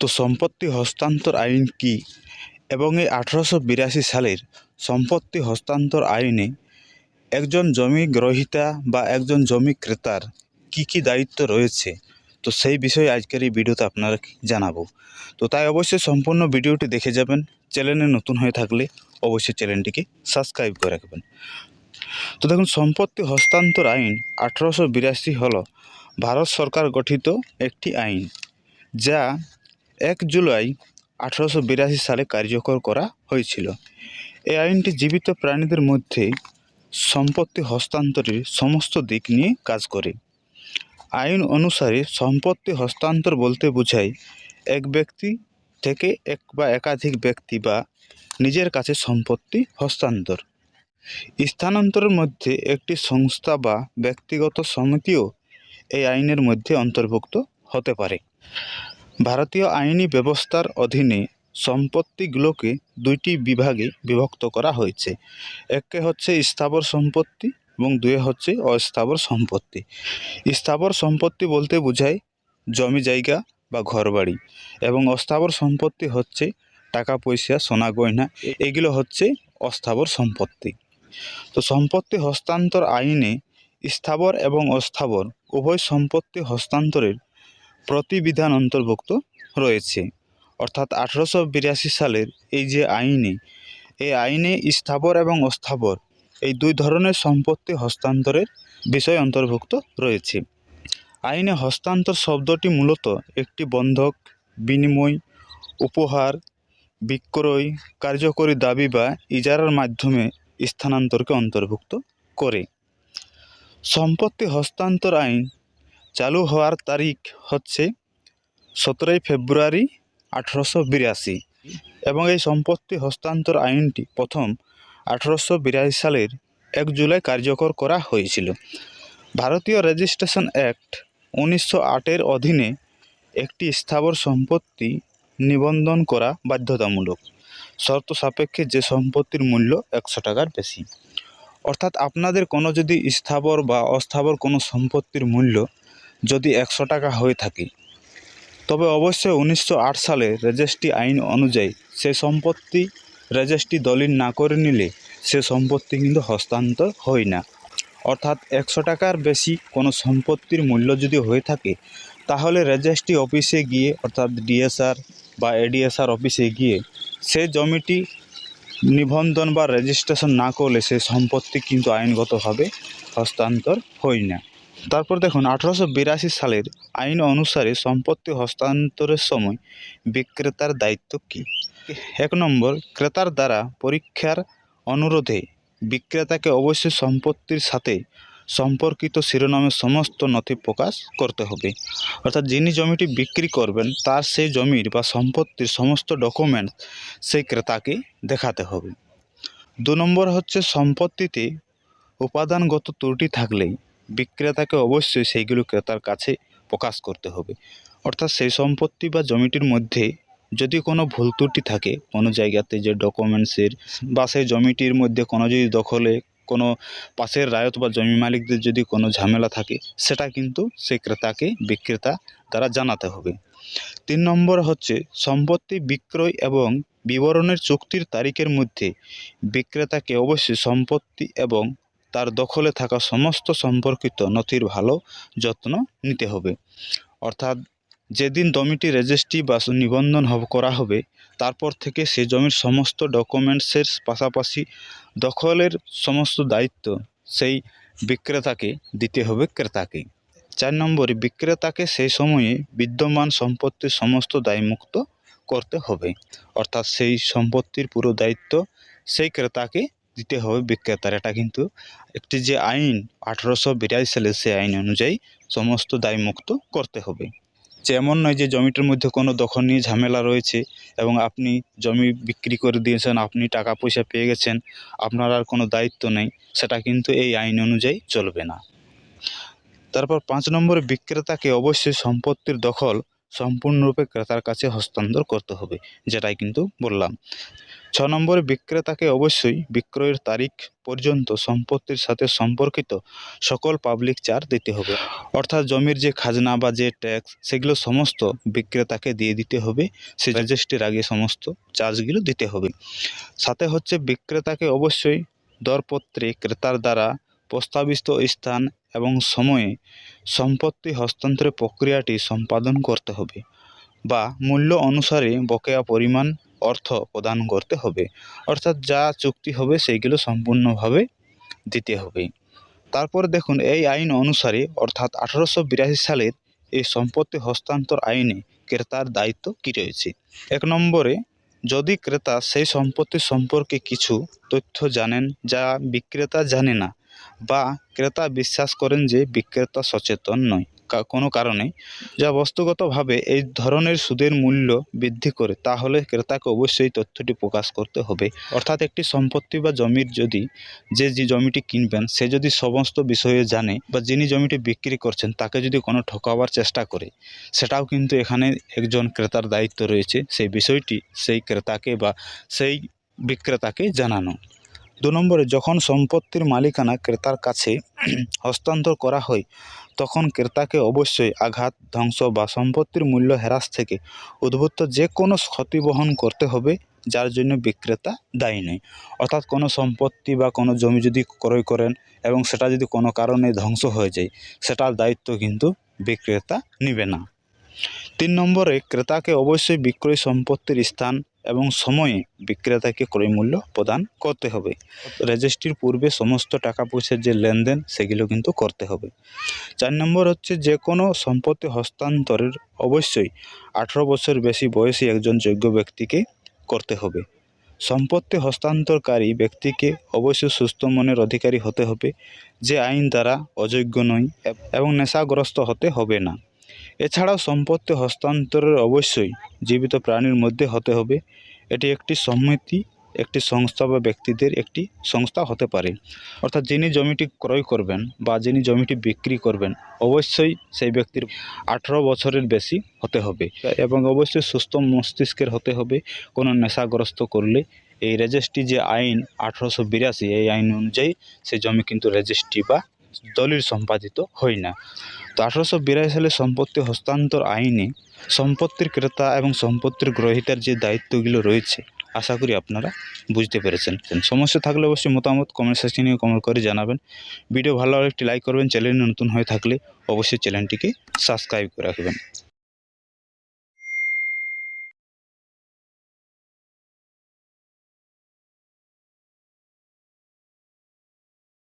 তো সম্পত্তি হস্তান্তর আইন কি? এবং এই আঠারোশো বিরাশি সালের সম্পত্তি হস্তান্তর আইনে একজন জমি গ্রহীতা বা একজন জমি ক্রেতার কি কি দায়িত্ব রয়েছে? তো সেই বিষয়ে আজকের এই ভিডিওতে আপনারা জানাব। তো তাই অবশ্যই সম্পূর্ণ ভিডিওটি দেখে যাবেন। চ্যানেলে নতুন হয়ে থাকলে অবশ্যই চ্যানেলটিকে সাবস্ক্রাইব করে রাখবেন। তো দেখুন, সম্পত্তি হস্তান্তর আইন আঠারোশো বিরাশি হল ভারত সরকার গঠিত একটি আইন, যা এক জুলাই আঠারোশো বিরাশি সালে কার্যকর করা হয়েছিল। এই আইনটি জীবিত প্রাণীদের মধ্যে সম্পত্তি হস্তান্তরের সমস্ত দিক নিয়ে কাজ করে। আইন অনুসারে সম্পত্তি হস্তান্তর বলতে বোঝায় এক ব্যক্তি থেকে এক বা একাধিক ব্যক্তি বা নিজের কাছে সম্পত্তি হস্তান্তর। স্থানান্তরের মধ্যে একটি সংস্থা বা ব্যক্তিগত সমিতিও এই আইনের মধ্যে অন্তর্ভুক্ত হতে পারে। ভারতীয় আইনি ব্যবস্থার অধীনে সম্পত্তিগুলোকে দুইটি বিভাগে বিভক্ত করা হয়েছে। একে হচ্ছে স্থাবর সম্পত্তি এবং দুয়ে হচ্ছে অস্থাবর সম্পত্তি। স্থাবর সম্পত্তি বলতে বোঝায় জমি জায়গা বা ঘরবাড়ি এবং অস্থাবর সম্পত্তি হচ্ছে টাকা, পয়সা, সোনা, গয়না, এগুলো হচ্ছে অস্থাবর সম্পত্তি। তো সম্পত্তি হস্তান্তর আইনে স্থাবর এবং অস্থাবর উভয় সম্পত্তি হস্তান্তরের প্রতিবিধান অন্তর্ভুক্ত রয়েছে। অর্থাৎ আঠারোশো বিরাশি সালের এই যে আইনে, এই আইনে স্থাবর এবং অস্থাবর এই দুই ধরনের সম্পত্তি হস্তান্তরের বিষয় অন্তর্ভুক্ত রয়েছে। আইনে হস্তান্তর শব্দটি মূলত একটি বন্ধক, বিনিময়, উপহার, বিক্রয়, কার্যকরী দাবি বা ইজারার মাধ্যমে স্থানান্তরকে অন্তর্ভুক্ত করে। সম্পত্তি হস্তান্তর আইন চালু হওয়ার তারিখ হচ্ছে সতেরোই ফেব্রুয়ারি আঠারোশো বিরাশি এবং এই সম্পত্তি হস্তান্তর আইনটি প্রথম আঠারোশো বিরাশি সালের এক জুলাই কার্যকর করা হয়েছিল। ভারতীয় রেজিস্ট্রেশন অ্যাক্ট উনিশশো আটের অধীনে একটি স্থাবর সম্পত্তি নিবন্ধন করা বাধ্যতামূলক। শর্ত সাপেক্ষে যে সম্পত্তির মূল্য একশো টাকার বেশি। অর্থাৎ আপনাদের কোনো যদি স্থাবর বা অস্থাবর কোনো সম্পত্তির মূল্য যদি একশো টাকা হয়ে থাকে। তবে অবশ্যই উনিশশো আট সালে রেজিস্ট্রি আইন অনুযায়ী সে সম্পত্তি রেজিস্ট্রি দলিল না করে নিলে সে সম্পত্তি কিন্তু হস্তান্তর হয় না। অর্থাৎ একশো টাকার বেশি কোনো সম্পত্তির মূল্য যদি হয়ে থাকে, তাহলে রেজিস্ট্রি অফিসে গিয়ে, অর্থাৎ ডিএসআর বা এডিএসআর অফিসে গিয়ে সে জমিটি নিবন্ধন বা রেজিস্ট্রেশন না করলে সে সম্পত্তি কিন্তু আইনগতভাবে হস্তান্তর হয় না। তারপর দেখুন, আঠারোশো বিরাশি সালের আইন অনুসারে সম্পত্তি হস্তান্তরের সময় বিক্রেতার দায়িত্ব কী? এক নম্বর, ক্রেতার দ্বারা পরীক্ষার অনুরোধে বিক্রেতাকে অবশ্যই সম্পত্তির সাথে সম্পর্কিত শিরোনামের সমস্ত নথি প্রকাশ করতে হবে। অর্থাৎ যিনি জমিটি বিক্রি করবেন, তার সেই জমির বা সম্পত্তির সমস্ত ডকুমেন্ট সেই ক্রেতাকে দেখাতে হবে। দু নম্বর হচ্ছে, সম্পত্তিতে উপাদানগত ত্রুটি থাকলেই বিক্রেতাকে অবশ্যই সেইগুলো ক্রেতার কাছে প্রকাশ করতে হবে। অর্থাৎ সেই সম্পত্তি বা জমিটির মধ্যে যদি কোনো ভুল ত্রুটি থাকে, কোনো জায়গাতে যে ডকুমেন্টসের বা সেই জমিটির মধ্যে কোনো যদি দখলে, কোনো পাশের রায়ত বা জমি মালিকদের যদি কোনো ঝামেলা থাকে, সেটা কিন্তু সেই ক্রেতাকে বিক্রেতা দ্বারা জানাতে হবে। তিন নম্বর হচ্ছে সম্পত্তি বিক্রয় এবং বিবরণের চুক্তির তারিখের মধ্যে বিক্রেতাকে অবশ্যই সম্পত্তি এবং তার দখলে থাকা সমস্ত সম্পর্কিত নথির ভালো যত্ন নিতে হবে। অর্থাৎ যেদিন জমিটি রেজিস্ট্রি বা নিবন্ধন করা হবে, তারপর থেকে সে জমির সমস্ত ডকুমেন্টসের পাশাপাশি দখলের সমস্ত দায়িত্ব সেই বিক্রেতাকে দিতে হবে ক্রেতাকে। চার নম্বরে, বিক্রেতাকে সেই সময়ে বিদ্যমান সম্পত্তির সমস্ত দায়মুক্ত করতে হবে। অর্থাৎ সেই সম্পত্তির পুরো দায়িত্ব সেই ক্রেতাকে দিতে হবে বিক্রেতার। এটা কিন্তু একটি যে আইন, আঠেরোশো বিরাশি সালে সেই আইন অনুযায়ী সমস্ত দায়মুক্ত করতে হবে। যে এমন নয় যে জমিটার মধ্যে কোনো দখল নিয়ে ঝামেলা রয়েছে এবং আপনি জমি বিক্রি করে দিয়েছেন, আপনি টাকা পয়সা পেয়ে গেছেন, আপনার আর কোনো দায়িত্ব নেই, সেটা কিন্তু এই আইন অনুযায়ী চলবে না। তারপর পাঁচ নম্বরে বিক্রেতাকে অবশ্যই সম্পত্তির দখল সম্পূর্ণরূপে ক্রেতার কাছে হস্তান্তর করতে হবে যেটাই কিন্তু বললাম। ছ নম্বরে বিক্রেতাকে অবশ্যই বিক্রয়ের তারিখ পর্যন্ত সম্পত্তির সাথে সম্পর্কিত সকল পাবলিক চার দিতে হবে। অর্থাৎ জমির যে খাজনা বা যে ট্যাক্স সেগুলো সমস্ত বিক্রেতাকে দিয়ে দিতে হবে। সে রেজিস্ট্রির আগে সমস্ত চার্জগুলো দিতে হবে। সাথে হচ্ছে বিক্রেতাকে অবশ্যই দরপত্রে ক্রেতার দ্বারা প্রস্তাবিত স্থান এবং সময়ে সম্পত্তি হস্তান্তরের প্রক্রিয়াটি সম্পাদন করতে হবে বা মূল্য অনুসারে বকেয়া পরিমাণ অর্থ প্রদান করতে হবে। অর্থাৎ যা চুক্তি হবে সেইগুলো সম্পূর্ণভাবে দিতে হবে। তারপর দেখুন, এই আইন অনুসারে অর্থাৎ আঠারোশো বিরাশি সালের এই সম্পত্তি হস্তান্তর আইনে ক্রেতার দায়িত্ব কী রয়েছে? এক নম্বরে, যদি ক্রেতা সেই সম্পত্তি সম্পর্কে কিছু তথ্য জানেন যা বিক্রেতা জানে না বা ক্রেতা বিশ্বাস করেন যে বিক্রেতা সচেতন নয়। কোনো কারণে। যা বস্তুগতভাবে এই ধরনের সুদের মূল্য বৃদ্ধি করে, তাহলে ক্রেতাকে অবশ্যই তথ্যটি প্রকাশ করতে হবে। অর্থাৎ একটি সম্পত্তি বা জমির যদি, যে যে জমিটি কিনবেন, সে যদি সমস্ত বিষয়ে জানে বা যিনি জমিটি বিক্রি করছেন, তাকে যদি কোনো ঠকাবার চেষ্টা করে, সেটাও কিন্তু এখানে একজন ক্রেতার দায়িত্ব রয়েছে। সেই বিষয়টি সেই ক্রেতাকে বা সেই বিক্রেতাকে জানানো। দু নম্বরে, যখন সম্পত্তির মালিকানা ক্রেতার কাছে হস্তান্তর করা হয়, তখন ক্রেতাকে অবশ্যই আঘাত, ধ্বংস বা সম্পত্তির মূল্য হ্রাস থেকে উদ্ভূত যে কোনো ক্ষতি বহন করতে হবে, যার জন্য বিক্রেতা দায়ী নেই অর্থাৎ কোনো সম্পত্তি বা কোনো জমি যদি ক্রয় করেন এবং সেটা যদি কোনো কারণে ধ্বংস হয়ে যায়, সেটার দায়িত্ব কিন্তু বিক্রেতা নেবে না। তিন নম্বরে, ক্রেতাকে অবশ্যই বিক্রয় সম্পত্তির স্থান এবং সময়ে বিক্রেতাকে ক্রয় মূল্য প্রদান করতে হবে। রেজিস্ট্রির পূর্বে সমস্ত টাকা পয়সার যে লেনদেন, সেগুলো কিন্তু করতে হবে। চার নম্বর হচ্ছে যে কোনো সম্পত্তি হস্তান্তরের অবশ্যই আঠেরো বছর বেশি বয়সী একজন যোগ্য ব্যক্তিকে করতে হবে। সম্পত্তি হস্তান্তরকারী ব্যক্তিকে অবশ্যই সুস্থ মনের অধিকারী হতে হবে। যে আইন দ্বারা অযোগ্য নয় এবং নেশাগ্রস্ত হতে হবে না। এছাড়াও সম্পত্তি হস্তান্তরের অবশ্যই জীবিত প্রাণীর মধ্যে হতে হবে। এটি একটি সমিতি, একটি সংস্থা বা ব্যক্তিদের একটি সংস্থা হতে পারে। অর্থাৎ যিনি জমিটি ক্রয় করবেন বা যিনি জমিটি বিক্রি করবেন, অবশ্যই সেই ব্যক্তির আঠেরো বছরের বেশি হতে হবে এবং অবশ্যই সুস্থ মস্তিষ্কের হতে হবে। কোনো নেশাগ্রস্ত করলে এই রেজিস্ট্রি যে আইন আঠেরোশো বিরাশি, এই আইন অনুযায়ী সেই জমি কিন্তু রেজিস্ট্রি বা দলিল সম্পাদিত হয় না। তো আঠারোশো বিরাশি সালে সম্পত্তি হস্তান্তর আইনে সম্পত্তির ক্রেতা এবং সম্পত্তির গ্রহিতার যে দায়িত্বগুলো রয়েছে, আশা করি আপনারা বুঝতে পেরেছেন। সমস্যা থাকলে অবশ্যই মতামত কমেন্ট সেকশনে কমেন্ট করে জানাবেন। ভিডিও ভালো লাগলে একটি লাইক করবেন। চ্যানেল নতুন হয়ে থাকলে অবশ্যই চ্যানেলটিকে সাবস্ক্রাইব করে রাখবেন।